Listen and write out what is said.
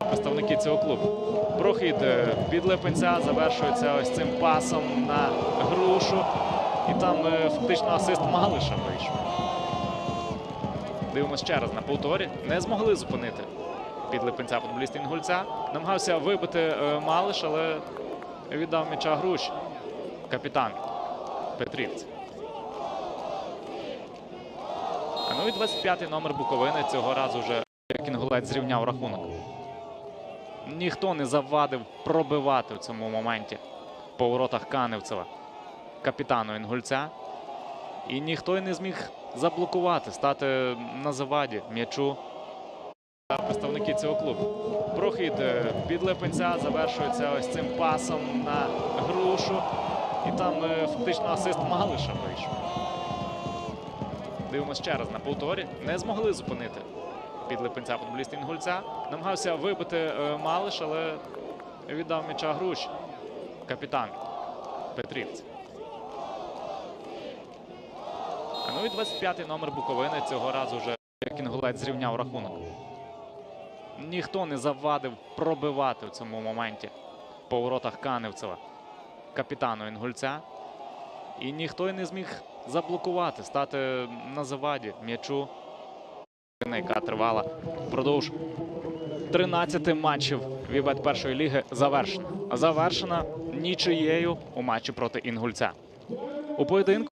представники цього клубу. Прохід е, від Липенця завершується ось цим пасом на грушу. І там е, фактично асист Малиша вийшов. Дивимося ще раз на повторі. Не змогли зупинити під Липенця футболіста Інгульця. Намагався вибити е, Малиш, але віддав м'яча груш. Капітан Петрівці. А ну і 25-й номер Буковини цього разу вже Кінгулець зрівняв рахунок. Ніхто не завадив пробивати в цьому моменті по воротах Каневцева капітану Інгульця. І ніхто й не зміг заблокувати, стати на заваді м'ячу представники цього клубу. Прохід е, від Липенця завершується ось цим пасом на грушу. І там е, фактично асист Малиша вийшов. Дивимося ще раз на повторі. Не змогли зупинити під Липенця футболіста Інгульця. Намагався вибити е, Малиш, але віддав м'яча груш. Капітан Петрівці. А ну і 25-й номер Буковини цього разу вже Кінгулець зрівняв рахунок. Ніхто не завадив пробивати в цьому моменті по воротах Каневцева капітану Інгульця. І ніхто й не зміг заблокувати, стати на заваді м'ячу, яка тривала впродовж 13 матчів Вібет першої ліги завершена. Завершена нічиєю у матчі проти Інгульця. У поєдинку